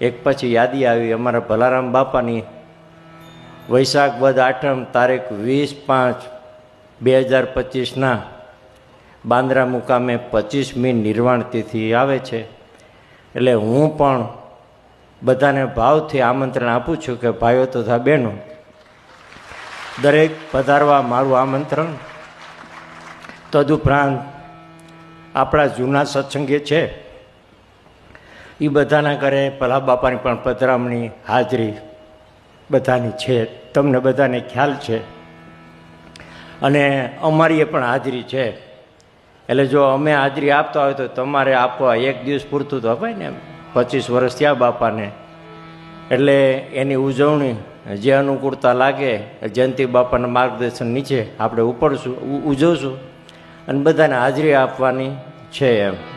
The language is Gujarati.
એક પછી યાદી આવી, અમારા ભલારામ બાપાની વૈશાખ વદ આઠમ તારીખ વીસ પાંચ બે હજાર પચીસના બાંદ્રા મુકામે પચીસમી નિર્વાણ તિથિ આવે છે. એટલે હું પણ બધાને ભાવથી આમંત્રણ આપું છું કે ભાઈઓ તથા બહેનો, દરેક પધારવા મારું આમંત્રણ. તદુપરાંત આપણા જૂના સત્સંગી છે. એ બધાના ઘરે ભલા બાપાની પણ પધરામણી હાજરી બધાની છે. તમને બધાને ખ્યાલ છે. અને અમારી પણ હાજરી છે. એટલે જો અમે હાજરી આપતા હોય તો તમારે આપવા એક દિવસ પૂરતું તો અપાય ને પચીસ વર્ષ થયા બાપાને. એટલે એની ઉજવણી જે અનુકૂળતા લાગે, જયંતિ બાપાના માર્ગદર્શન નીચે આપણે ઉપડશું ઉજવશું. અને બધાને હાજરી આપવાની છે એમ.